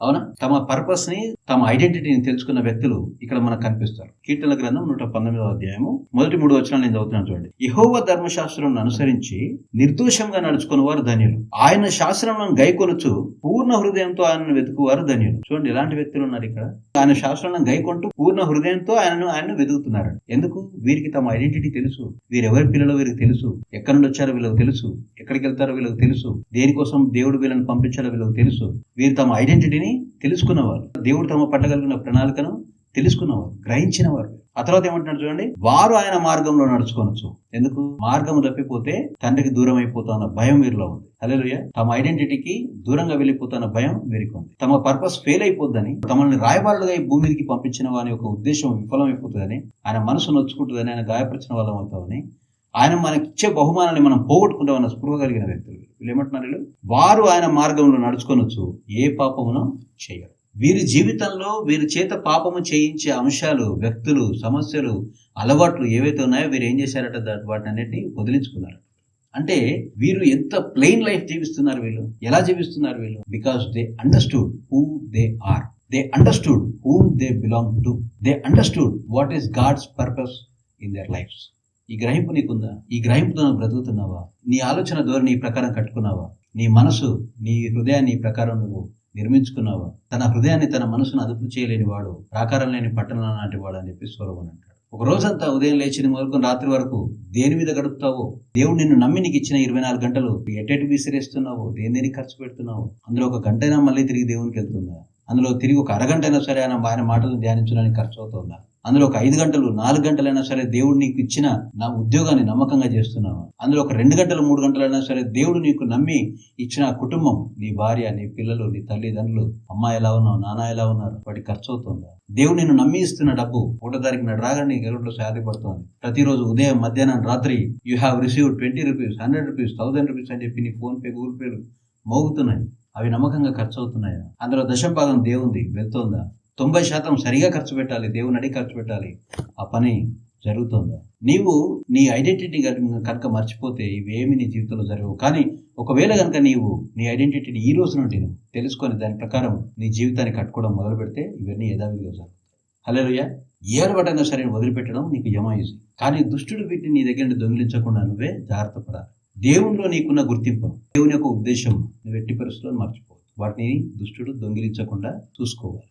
అవునా? తమ పర్పస్ని తమ ఐడెంటిటీని తెలుసుకున్న వ్యక్తులు ఇక్కడ మనకు కనిపిస్తారు. కీర్తన గ్రంథం నూట పంతొమ్మిదవ అధ్యాయము మొదటి మూడు వచనాలు నేను చదువుతున్నాను చూడండి. యహోవ ధర్మశాస్త్రం అనుసరించి నిర్దోషంగా నడుచుకున్న వారు ధన్యులు. ఆయన శాస్త్రం గైకొనుచు పూర్ణ హృదయంతో ఆయనను వెతుకువారు ధన్యులు. చూడండి ఎలాంటి వ్యక్తులు ఉన్నారు ఇక్కడ? ఆయన శాస్త్రం గైకొంటూ పూర్ణ హృదయంతో ఆయనను ఆయన వెతుకుతున్నారు ఎందుకు? వీరికి తమ ఐడెంటిటీ తెలుసు. వీరెవరి పిల్లలు వీరికి తెలుసు? ఎక్కడి నుండి వచ్చారో వీళ్ళకి తెలుసు? ఎక్కడికి వెళ్తారో వీళ్ళకి తెలుసు? దేనికోసం దేవుడు వీళ్ళని పంపించారో వీళ్ళకి తెలుసు? వీరు తమ ఐడెంటిటీని తెలుసుకున్నవారు. దేవుడు తమ పట్టగలిగిన ప్రణాళికను తెలుసుకున్నవారు గ్రహించినవారు. ఆ తర్వాత ఏమంటున్నాడు చూడండి వారు ఆయన మార్గంలో నడుచుకోవచ్చు ఎందుకు? మార్గం తప్పిపోతే తండ్రికి దూరం అయిపోతున్న భయం వీరిలో ఉంది. హల్లెలూయా. తమ ఐడెంటిటీకి దూరంగా వెళ్ళిపోతున్న భయం వీరికి ఉంది. తమ పర్పస్ ఫెయిల్ అయిపోద్దని తమల్ని రాయబారులుగా ఈ భూమి మీదకి పంపించిన వారి యొక్క ఉద్దేశం విఫలమైపోతుందని ఆయన మనసు నొచ్చుకుంటుందని ఆయన గాయపరిచిన వాళ్ళం అవుతామని ఆయన మనకిచ్చే బహుమానాన్ని మనం పోగొట్టుకుంటామన్న స్పృహ కలిగిన వ్యక్తులు వీళ్ళు. ఏమంటున్నారు వీళ్ళు? వారు ఆయన మార్గంలో నడుచుకొనొచ్చు ఏ పాపమును చేయరు. వీరి జీవితంలో వీరి చేత పాపము చేయించే అంశాలు వ్యక్తులు సమస్యలు అలవాట్లు ఏవైతే ఉన్నాయో వీరు ఏం చేశారట? వాటిని అన్నిటిని వదిలించుకున్నారు. అంటే వీరు ఎంత ప్లెయిన్ లైఫ్ జీవిస్తున్నారు వీళ్ళు? ఎలా జీవిస్తున్నారు వీళ్ళు? Because they understood who they are they understood whom they belong to they understood what is God's purpose in their lives ఈ గ్రహింపు నీకుందా? ఈ గ్రహింపుతో నువ్వు బ్రతుకుతున్నావా? నీ ఆలోచన ధోరణి ఈ ప్రకారం కట్టుకున్నావా? నీ మనసు నీ హృదయాన్ని ఈ ప్రకారం నువ్వు నిర్మించుకున్నావా? తన హృదయాన్ని తన మనసును అదుపు చేయలేని వాడు ప్రాకారం లేని పట్టణం లాంటి వాడు అని చెప్పి స్వరమని అంటాడు. ఒక రోజంతా ఉదయం లేచిన వరకు రాత్రి వరకు దేని మీద గడుపుతావో? దేవుడు నిన్ను నమ్మి నీకు ఇచ్చిన ఇరవై నాలుగు గంటలు ఎటెటు విసిరేస్తున్నావో? దేని దేనికి ఖర్చు పెడుతున్నావు? అందులో ఒక గంట అయినా మళ్ళీ తిరిగి దేవునికి వెళ్తుందా? అందులో తిరిగి ఒక అరగంట అయినా సరే ఆయన ఆయన మాటలు ధ్యానించడానికి ఖర్చు అవుతుందా? అందులో ఒక ఐదు గంటలు నాలుగు గంటలైనా సరే దేవుడు నీకు ఇచ్చిన నా ఉద్యోగాన్ని నమ్మకంగా చేస్తున్నావా. అందులో ఒక రెండు గంటలు మూడు గంటలైనా సరే దేవుడు నీకు నమ్మి ఇచ్చిన కుటుంబం నీ భార్య నీ పిల్లలు నీ తల్లిదండ్రులు అమ్మ ఎలా ఉన్నావు నాన్న ఎలా ఉన్నారు వాటి ఖర్చు అవుతుందా దేవుడు నేను నమ్మి ఇస్తున్న డబ్బు ఒకటో తారీఖు నాడు రాగానే నీ అకౌంట్లో ప్రతిరోజు ఉదయం మధ్యాహ్నం రాత్రి you have receive twenty rupees hundred rupees thousand rupees అని చెప్పి నీ ఫోన్ పే గూగుల్ పేలు మోగుతున్నాయి. అవి నమ్మకంగా ఖర్చు అవుతున్నాయా అందులో దశంభాగం దేవుంది వెళ్తోందా? తొంభై శాతం సరిగా ఖర్చు పెట్టాలి దేవుని అడిగి ఖర్చు పెట్టాలి. ఆ పని జరుగుతుందా? నీవు నీ ఐడెంటిటీ కనుక మర్చిపోతే ఇవేమి నీ జీవితంలో జరగవు. కానీ ఒకవేళ కనుక నీవు నీ ఐడెంటిటీని ఈ రోజు నుండి నువ్వు తెలుసుకొని దాని ప్రకారం నీ జీవితాన్ని కట్టుకోవడం మొదలు పెడితే ఇవన్నీ యథావిధిగా జరుగుతాయి హలోయ ఏ సరే వదిలిపెట్టడం నీకు యమ కానీ దుష్టుడు వీటిని నీ దగ్గర నుండి దొంగిలించకుండా నువ్వే జాగ్రత్త పడాలి. దేవునిలో నీకున్న గుర్తింపును దేవుని యొక్క ఉద్దేశం నువ్వు ఎట్టి పరిస్థితుల్లో మర్చిపోవు వాటిని దుష్టుడు దొంగిలించకుండా చూసుకోవాలి.